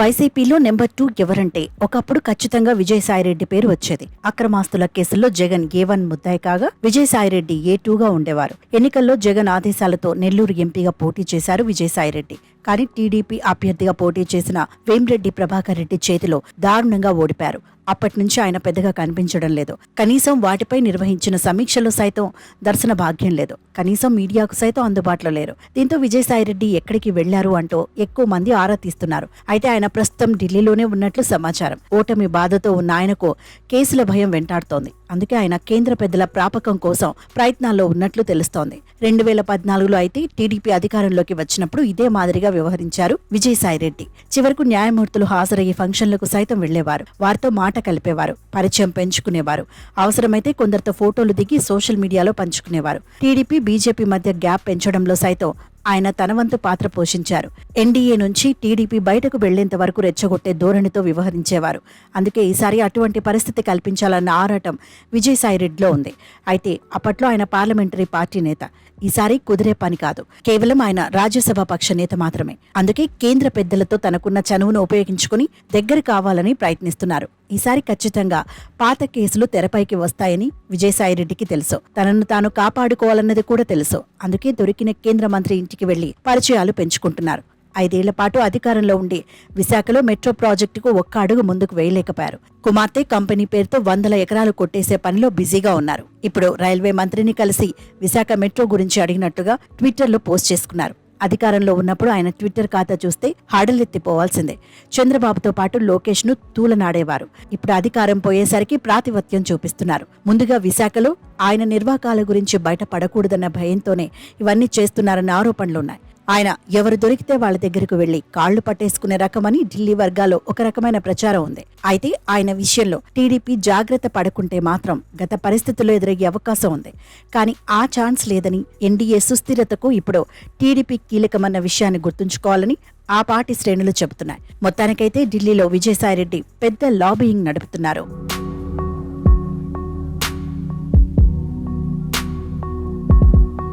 వైసీపీలో number two ఎవరంటే ఒకప్పుడు ఖచ్చితంగా విజయసాయిరెడ్డి పేరు వచ్చేది. అక్రమాస్తుల కేసుల్లో జగన్ ఏ వన్ ముద్దాయి కాగా విజయసాయిరెడ్డి ఏ టూగా ఉండేవారు. ఎన్నికల్లో జగన్ ఆదేశాలతో నెల్లూరు ఎంపీగా పోటీ చేశారు విజయసాయిరెడ్డి. కానీ టీడీపీ అభ్యర్థిగా పోటీ చేసిన వేమిరెడ్డి ప్రభాకర్ రెడ్డి చేతిలో దారుణంగా ఓడిపారు. అప్పటి నుంచి ఆయన పెద్దగా కనిపించడం లేదు. కనీసం వాటిపై నిర్వహించిన సమీక్షలు సైతం దర్శన భాగ్యం లేదు. కనీసం మీడియాకు సైతం అందుబాటులో లేరు. దీంతో విజయసాయిరెడ్డి ఎక్కడికి వెళ్ళారు అంటూ ఎక్కువ మంది ఆరా తీస్తున్నారు. అయితే ఆయన ప్రస్తుతం ఢిల్లీలోనే ఉన్నట్లు సమాచారం. ఓటమి బాధతో ఉన్న ఆయనకు కేసుల భయం వెంటాడుతోంది. అందుకే ఆయన కేంద్ర పెద్దల ప్రాపకం కోసం ప్రయత్నాల్లో ఉన్నట్లు తెలుస్తోంది. రెండు వేల పద్నాలుగులో అయితే టీడీపీ అధికారంలోకి వచ్చినప్పుడు ఇదే మాదిరిగా వ్యవహరించారు విజయసాయిరెడ్డి. చివరకు న్యాయమూర్తులు హాజరయ్యే ఫంక్షన్లకు సైతం వెళ్ళేవారు. వారితో మాట కలిపేవారు పరిచయం పెంచుకునేవారు. అవసరమైతే కొందరితో ఫోటోలు దిగి సోషల్ మీడియాలో పంచుకునేవారు. టీడీపీ బీజేపీ మధ్య గ్యాప్ పెంచడంలో సైతం ఆయన తనవంతు పాత్ర పోషించారు. ఎన్డీఏ నుంచి టీడీపీ బయటకు వెళ్ళేంత వరకు రెచ్చగొట్టే ధోరణితో వ్యవహరించేవారు. అందుకే ఈసారి అటువంటి పరిస్థితి కల్పించాలన్న ఆరాటం విజయసాయిరెడ్డిలో ఉంది. అయితే అప్పట్లో ఆయన పార్లమెంటరీ పార్టీ నేత. ఈసారి కుదిరే పని కాదు. కేవలం ఆయన రాజ్యసభ పక్ష నేత మాత్రమే. అందుకే కేంద్ర పెద్దలతో తనకున్న చనువును ఉపయోగించుకుని దగ్గర కావాలని ప్రయత్నిస్తున్నారు. ఈసారి ఖచ్చితంగా పాత కేసులు తెరపైకి వస్తాయని విజయసాయిరెడ్డికి తెలుసు. తనను తాను కాపాడుకోవాలన్నది కూడా తెలుసు. అందుకే దొరికిన కేంద్ర మంత్రి ఇంటికి వెళ్ళి పరిచయాలు పెంచుకుంటున్నారు. ఐదేళ్ళ పాటు అధికారంలో ఉండి విశాఖలో మెట్రో ప్రాజెక్టుకు ఒక్క అడుగు ముందుకు వేయలేకపోయారు. కుమార్తె కంపెనీ పేరుతో వందల ఎకరాలు కొట్టేసే పనిలో బిజీగా ఉన్నారు. ఇప్పుడు రైల్వే మంత్రిని కలిసి విశాఖ మెట్రో గురించి అడిగినట్టుగా ట్విట్టర్లో పోస్ట్ చేసుకున్నారు. అధికారంలో ఉన్నప్పుడు ఆయన ట్విట్టర్ ఖాతా చూస్తే హాడలెత్తిపోవాల్సిందే. చంద్రబాబుతో పాటు లోకేష్ను తూలనాడేవారు. ఇప్పుడు అధికారం పోయేసరికి ప్రాతిపత్యం చూపిస్తున్నారు. ముందుగా విశాఖలో ఆయన నిర్వాకాల గురించి బయటపడకూడదన్న భయంతోనే ఇవన్నీ చేస్తున్నారన్న ఆరోపణలున్నాయి. ఆయన ఎవరు దొరికితే వాళ్ళ దగ్గరకు వెళ్ళి కాళ్ళు పట్టేసుకునే రకమని ఢిల్లీ వర్గాల్లో ఒక రకమైన ప్రచారం ఉంది. అయితే ఆయన విషయంలో టీడీపీ జాగ్రత్త పడకుంటే మాత్రం గత పరిస్థితుల్లో ఎదురయ్యే అవకాశం ఉంది. కానీ ఆ ఛాన్స్ లేదని ఎన్డీఏ సుస్థిరతకు ఇప్పుడు టీడీపీ కీలకమన్న విషయాన్ని గుర్తుంచుకోవాలని ఆ పార్టీ శ్రేణులు చెబుతున్నాయి. మొత్తానికైతే ఢిల్లీలో విజయసాయిరెడ్డి పెద్ద లాబీయింగ్ నడుపుతున్నారు.